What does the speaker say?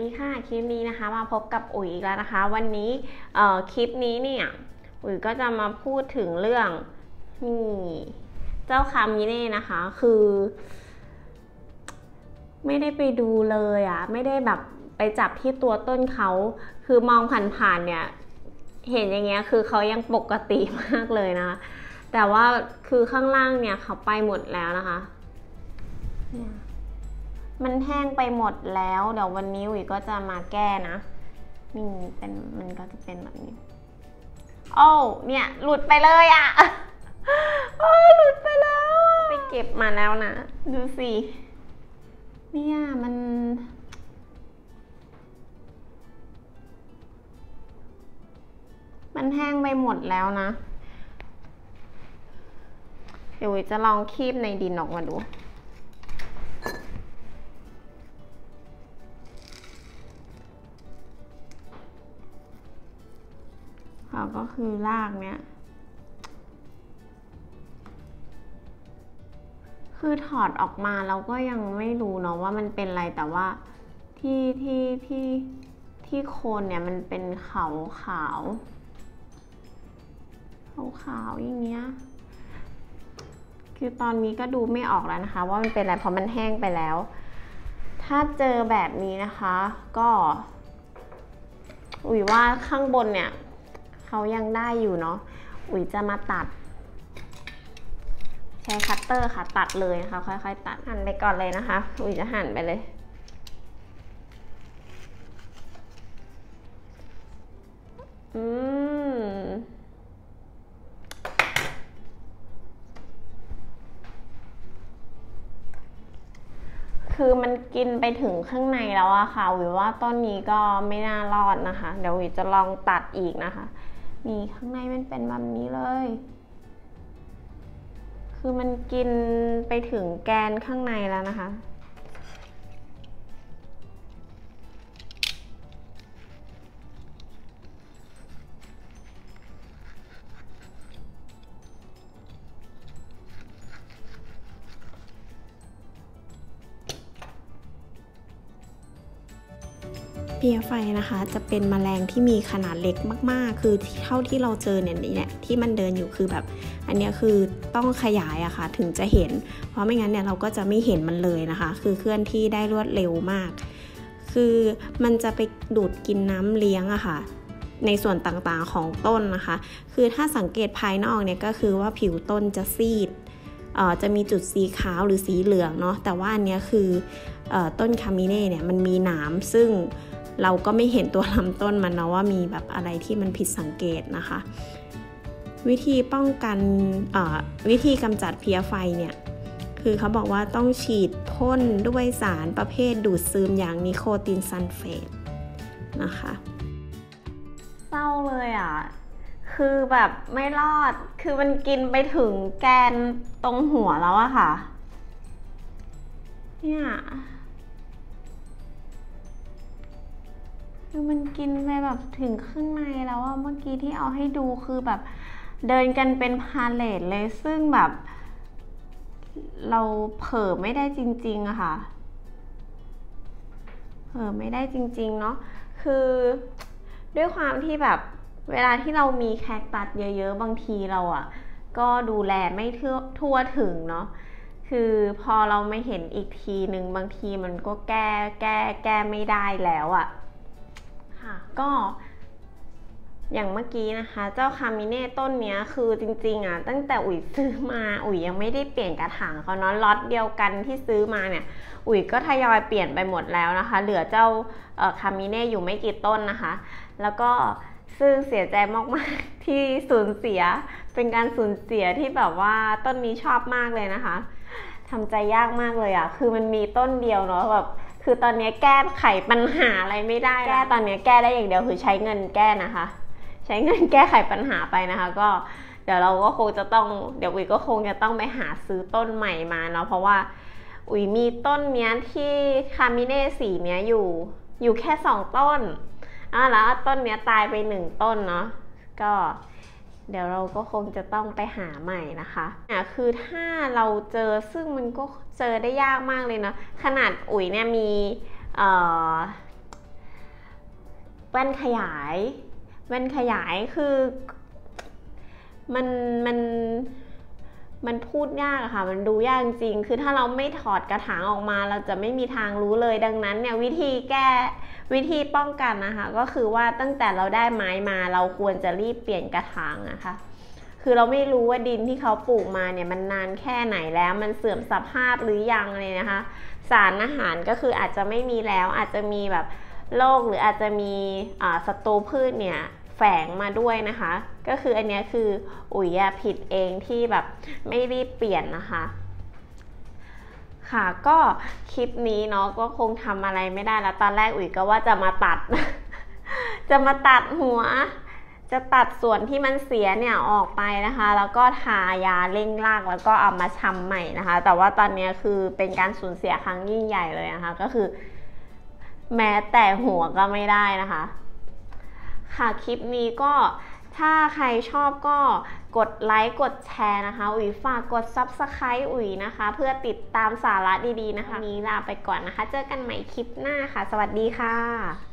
ดีค่ะคลิปนี้นะคะ มาพบกับอุ๋ยอีกแล้วนะคะ วันนี้คลิปนี้เนี่ยอุ๋ยก็จะมาพูดถึงเรื่องนี่เจ้าคามิเน่นะคะ คือ ไม่ได้ไปดูเลยอะ่ะไม่ได้แบบไปจับที่ตัวต้นเขา คือมองผ่านๆเนี่ย เห็นอย่างเงี้ยคือเขายังปกติมากเลยนะแต่ว่าคือข้างล่างเนี่ยเขาไปหมดแล้วนะคะเนี่ย มันแห้งไปหมดแล้ว เดี๋ยววันนี้วิก็จะมาแก้นะนี่เป็นมันก็จะเป็นแบบนี้โอ้เนี่ย หลุดไปเลยอะ่ะโอ้หลุดไปแล้ว ไปเก็บมาแล้วนะ ดูสิเนี่ยมันมันแห้งไปหมดแล้วนะ เดี๋ยววิจะลองคีบในดินออกมาดู ก็คือรากเนี้ย คือถอดออกมาเราก็ยังไม่รู้เนาะว่ามันเป็นอะไรแต่ว่าที่ที่ที่ที่โคนเนี่ยมันเป็นขาวขาวขาวขาวอย่างเงี้ย คือตอนนี้ก็ดูไม่ออกแล้วนะคะ ว่ามันเป็นอะไรเพราะมันแห้งไปแล้ว ถ้าเจอแบบนี้นะคะ ก็ อุ๋ยว่าข้างบนเนี่ย เขายังได้อยู่เนาะ อุ๋ยจะมาตัด ใช้คัตเตอร์ค่ะตัดเลยนะคะ ค่อยๆ ตัดหั่นไปก่อนเลยนะคะ อุ๋ยจะหั่นไปเลยอืมคือมันกินไปถึงข้างในแล้วอะค่ะวิว่าต้นนี้ก็ไม่น่ารอดนะคะ เดี๋ยววิจะลองตัดอีกนะคะ นี่ข้างในมันเป็นแบบนี้เลย คือมันกินไปถึงแกนข้างในแล้วนะคะ เพียไฟนะคะจะเป็นแมลงที่มีขนาดเล็กมากๆ คือเท่าที่เราเจอเนี่ยเนี่ยที่มันเดินอยู่คือแบบ อันนี้คือต้องขยายอะคะ่ะถึงจะเห็น เพราะไม่งั้นเนี่ยเราก็จะไม่เห็นมันเลยนะคะ คือเคลื่อนที่ได้รวดเร็วมาก คือมันจะไปดูดกินน้ำเลี้ยงอะคะ่ะในส่วนต่างๆของต้นนะคะ คือถ้าสังเกตภายนอกเนี่ยก็คือว่าผิวต้นจะซีดจะมีจุดสีขาวหรือสีเหลืองเนาะแต่ว่าอันนี้คืออต้นคามิเน่เนี่ยมันมีหนามซึ่ง เราก็ไม่เห็นตัวลำต้นมันนะว่ามีแบบอะไรที่มันผิดสังเกตนะคะ วิธีป้องกันวิธีกำจัดเพี้ยไฟเนี่ยคือเขาบอกว่าต้องฉีดพ่นด้วยสารประเภทดูดซึมอย่างนิโคตินซัลเฟตนะคะเศร้าเลยอะ คือแบบไม่รอด คือมันกินไปถึงแกนตรงหัวแล้วอะค่ะ เนี่ย คือมันกินไปแบบถึงข้างในแล้วว่าเมื่อกี้ที่เอาให้ดูคือแบบเดินกันเป็นพาเลทเลยซึ่งแบบ เราเผลอไม่ได้จริง ๆอะค่ะ เผลอไม่ได้จริง ๆ เนาะคือด้วยความที่แบบเวลาที่เรามีแคคตัสเยอะ ๆ บางทีเราอะก็ดูแลไม่ทั่วถึงเนาะคือพอเราไม่เห็นอีกทีหนึ่งบางทีมันก็แก้แก้แก้ไม่ได้แล้วอะ่ะ ก็อย่างเมื่อกี้นะคะ เจ้าคามิเน่ต้นนี้คือจริงๆอะตั้งแต่อุ๋ยซื้อมาอุ๋ยยังไม่ได้เปลี่ยนกระถางเขาเนาะล็อตเดียวกันที่ซื้อมาเนี่ย อุ๋ยก็ทยอยเปลี่ยนไปหมดแล้วนะคะ เหลือเจ้าคามิเน่อยู่ไม่กี่ต้นนะคะ แล้วก็ซึ่งเสียใจมากๆที่สูญเสียเป็นการสูญเสียที่แบบว่าต้นนี้ชอบมากเลยนะคะทำใจยากมากเลยอะ่ะคือมันมีต้นเดียวเนาะแบบ คือตอนนี้แก้ไขปัญหาอะไรไม่ได้แก้ตอนนี้แก้ได้อย่างเดียวคือใช้เงินแก้นะคะ ใช้เงินแก้ไขปัญหาไปนะคะ ก็เดี๋ยวเราก็คงจะต้องเดี๋ยวอุ๋ยก็คงจะต้องไปหาซื้อต้นใหม่มาเนาะเพราะว่าอุ๋ยมีต้นเนี้ยที่คามิเน่สีเนี้ยอยู่อยู่แค่สองต้นอะแล้วต้นเนี้ยตายไปหนึ่งต้นเนาะก็ เดี๋ยวเราก็คงจะต้องไปหาใหม่นะคะอะคือถ้าเราเจอซึ่งมันก็เจอได้ยากมากเลยเนาะขนาดอุ๋ยเนี่ยมีแว่นขยาย แว่นขยายคือมันมัน มันพูดยากค่ะ มันดูยากจริง คือถ้าเราไม่ถอดกระถางออกมา เราจะไม่มีทางรู้เลย ดังนั้นเนี่ยวิธีแก้วิธีป้องกันนะคะ ก็คือว่าตั้งแต่เราได้ไม้มา เราควรจะรีบเปลี่ยนกระถางนะคะ คือเราไม่รู้ว่าดินที่เขาปลูกมาเนี่ยมันนานแค่ไหนแล้ว มันเสื่อมสภาพหรือยังเลยนะคะ สารอาหารก็คืออาจจะไม่มีแล้ว อาจจะมีแบบโรคหรืออาจจะมีศัตรูพืชเนี่ย แฝงมาด้วยนะคะ ก็คืออันนี้คืออุ๋ยผิดเองที่แบบไม่รีบเปลี่ยนนะคะค่ะก็คลิปนี้เนาะก็คงทำอะไรไม่ได้แล้ว ตอนแรกอุ๋ยก็ว่าจะมาตัด จะมาตัดหัว จะตัดส่วนที่มันเสียเนี่ยออกไปนะคะ แล้วก็ทายาเร่งรากแล้วก็เอามาชำใหม่นะคะ แต่ว่าตอนนี้คือเป็นการสูญเสียครั้งยิ่งใหญ่เลยนะคะ ก็คือ แม้แต่หัวก็ไม่ได้นะคะ ค่ะคลิปนี้ก็ถ้าใครชอบก็กดไลค์กดแชร์นะคะ อุ๋ยฝากกด Subscribe อุ๋ยนะคะ เพื่อติดตามสาระดีๆนะคะ นี้ลาไปก่อนนะคะ เจอกันใหม่คลิปหน้าค่ะ สวัสดีค่ะ